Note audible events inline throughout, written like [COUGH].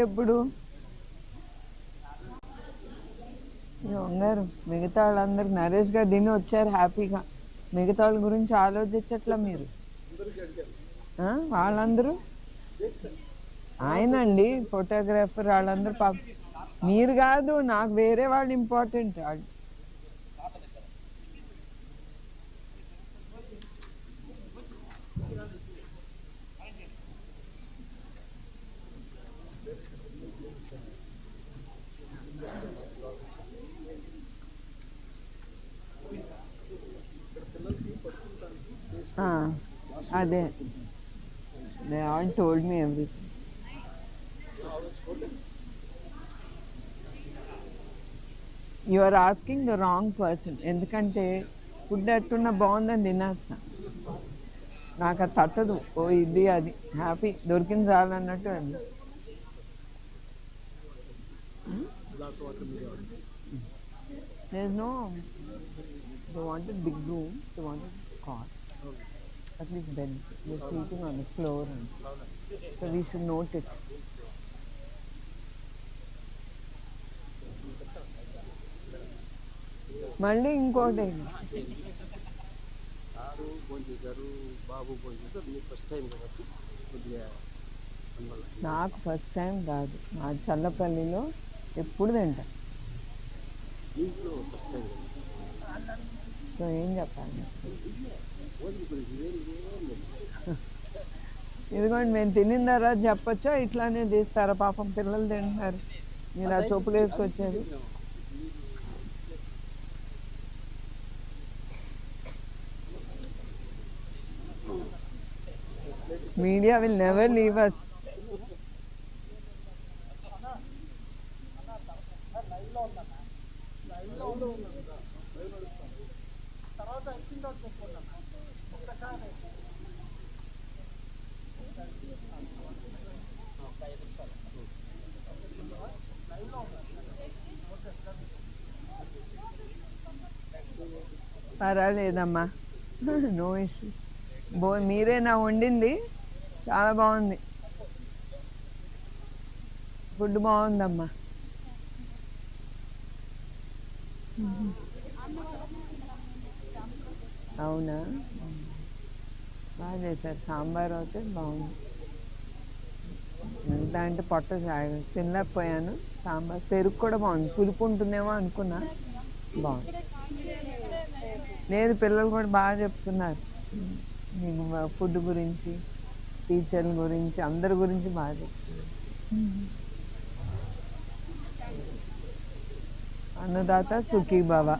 ఎప్పుడు? వంగారు మిగతా వాళ్ళందరు నరేష్ గారు దీన్ని వచ్చారు హ్యాపీగా. మిగతా వాళ్ళ గురించి ఆలోచించట్లా మీరు? ఆ? వాళ్ళందరూ? ఆయన అండి ఫోటోగ్రాఫర్ వాళ్ళందరూ పాప. మీరు కాదు నాకు వేరే వాళ్ళు ఇంపార్టెంట్. వాళ్ళు ఆ, అదే they all told me everything you are asking the wrong person ఎందుకంటే ఫుడ్ అట్టున్నా బాగుందని తినేస్తా నాకు అది తట్టదు ఓ ఇది అది హ్యాపీ దొరికింది చాలు అన్నట్టు అది There's no. Big wanted big room. They. At least beds. They're sleeping on the floor. And, so we should note it. మళ్ళీ ఇంకోటి సారు ఫోన్ చేశారు బాబు ఫోన్ చేశారు మీకు ఫస్ట్ టైం కాబట్టి కొద్దిగా నాకు ఫస్ట్ టైం కాదు మా చల్లపల్లిలో ఎప్పుడు తింటా ఫస్ట్ టైం సో ఏం చెప్పాలి [LAUGHS] ఇదిగోండి మేము తినిన తర్వాత చెప్పొచ్చా? ఇట్లానే తీస్తారా? పాపం పిల్లలు తింటున్నారు. మీరు ఆ చొప్పులు వేసుకొచ్చేది. Media will never leave us పర్వాలేదమ్మా నో ఇష్యూస్. బో మీరేనా వండింది. చాలా బాగుంది. ఫుడ్ బాగుందమ్మా. అవునా? బాగా చేశారు సాంబార్ అయితే బాగుంది. ఎంత అంటే పొట్ట తినలేకపోయాను. సాంబార్ పెరుగు కూడా బాగుంది. పులుపు ఉంటుందేమో అనుకున్నా. బాగుంది. లేదు పిల్లలు కూడా బాగా చెప్తున్నారు. మీకు ఫుడ్ గురించి టీచర్ల గురించి అందరి గురించి బాగా చెప్తున్నారు. అన్నదాత సుఖీ బాబా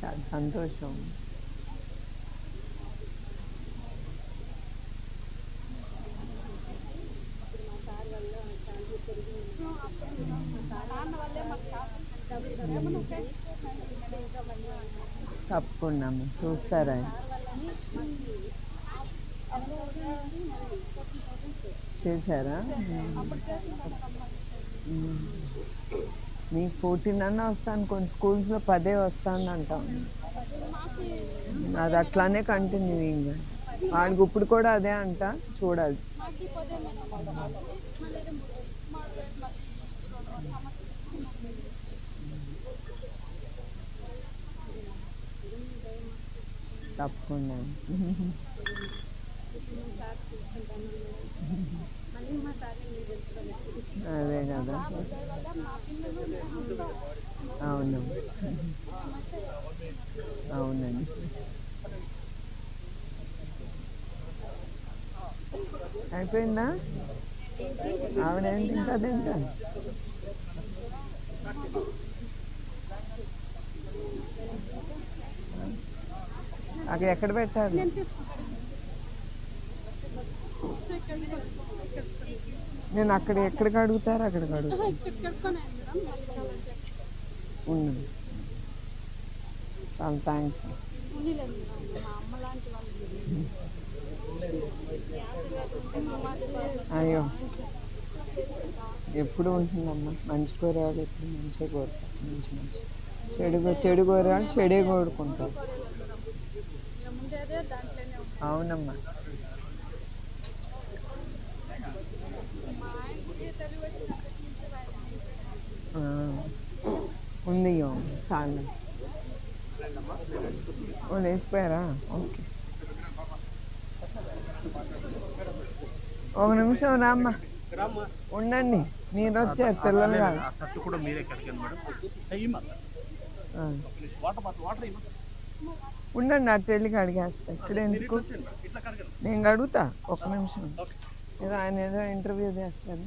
చాలా సంతోషం. తప్పకుండా చూస్తారా? చేశారా నీకు మీకు ఫోర్టీన్ అన్న వస్తాను కొన్ని స్కూల్స్లో పదే వస్తాను అంటాం అది అట్లానే కంటిన్యూయింగ్ వాడికి ఇప్పుడు కూడా అదే అంట చూడాలి. తప్పకుండా. అదే కదా. అవును. అవునండి. అయిపోయిందా? ఆవిడేం తింటుంది ఇంకా అక్కడ ఎక్కడ పెట్టారు? నేను అక్కడ ఎక్కడికి అడుగుతారు? అక్కడికి అడుగుతాను ఉండండి. చాలా థ్యాంక్స్ అయ్యో. ఎప్పుడు ఉంటుందమ్మా? మంచి కూరగాయలు ఎప్పుడు మంచిగా కోరుతారు మంచి మంచి. చెడు చెడు కూరగాయలు చెడే కోరుకుంటారు ఇక ముందేదే దాంట్లోనే ఉంది. అవునమ్మా ఉంది చాలు ఓ ఓకే ఒక నిమిషం రామ్మా ఉండండి మీరు వచ్చారు పిల్లలు కాదు ఉండండి అటు వెళ్ళి కడిగేస్తా ఇక్కడ ఎందుకు? నేను కడుగుతా ఒక నిమిషం. ఏదో ఆయన ఏదో ఇంటర్వ్యూ చేస్తాను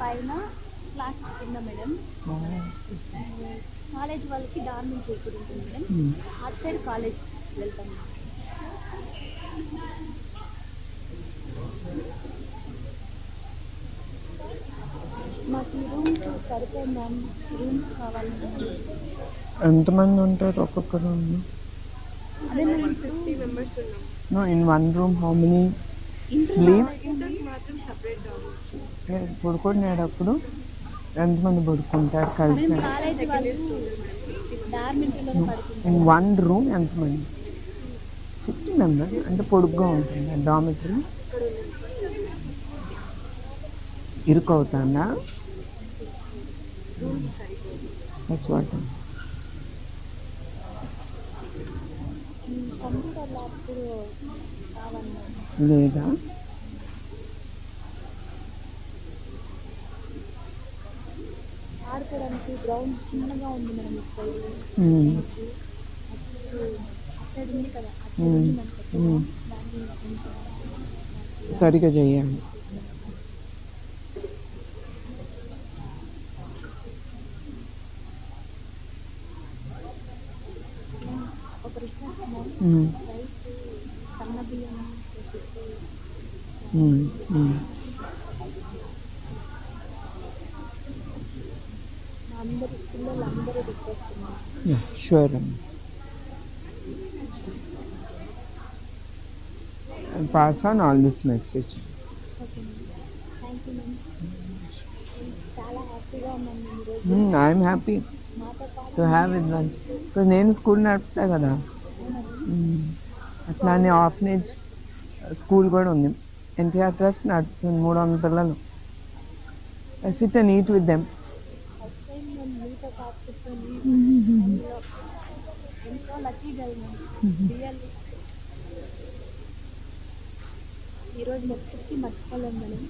పైన క్లాసెస్ కింద మేడం. కాలేజ్ వాళ్ళకి డార్మెంట్ ఇక్కడ ఉంటుంది మేడం. అటు సైడ్ కాలేజ్ వెళ్తాం. మాకు రూమ్స్ సరిపోయింది మ్యామ్ రూమ్స్ కావాలి ఎంతమంది ఉంటారు ఒక్కొక్క రూమ్ అదే మేము ఫిఫ్టీ మెంబర్స్ ఉన్నాం. No in one room how many sleep పడుకునేటప్పుడు ఎంతమంది పడుకుంటారు కలిసి? వన్ రూమ్ ఎంతమంది? ఫిఫ్టీ మెంబర్స్ అంటే పొడుగ్గా ఉంటుంది డామిటరీ ఇరుకు అవుతుందా దట్స్ వాట్ కంప్యూటర్ ల్యాబ్ లేదా ఆడుకోవడానికి గ్రౌండ్ చిన్నగా ఉంది మేడం ఇటు సైడ్ మ్మ్. అటు సైడ్ ఉంది కదా అటు సైడ్ ఉంది మనకి మ్మ్. దాన్ని కొంచెం సరిగా చేయాలి ఒక రిక్వెస్ట్ మ్యామ్ మ్మ్. రైస్ సన్న బియ్యం చేపిస్తే మ్మ్. మ్మ్. మా అందరి పిల్లలు అందరూ రిక్వెస్ట్ మ్యామ్ Yeah, sure. అమ్మ. I'll pass on all this message. Okay ma'am thank you ma'am చాలా హ్యాపీగా ఉన్నాను మేము ఈరోజు Mm, I'm happy మాతో పాటు to have it lunch. Because నేను స్కూల్ నడుపుతా కదా Mm. అట్లానే ఆఫనేజ్ స్కూల్ కూడా ఉంది ఎన్టీఆర్ ట్రస్ట్ నడుపుతుంది మూడు వందల పిల్లలు. I sit and eat with them ఈరోజు ఎప్పటికీ మర్చిపోలేము మనం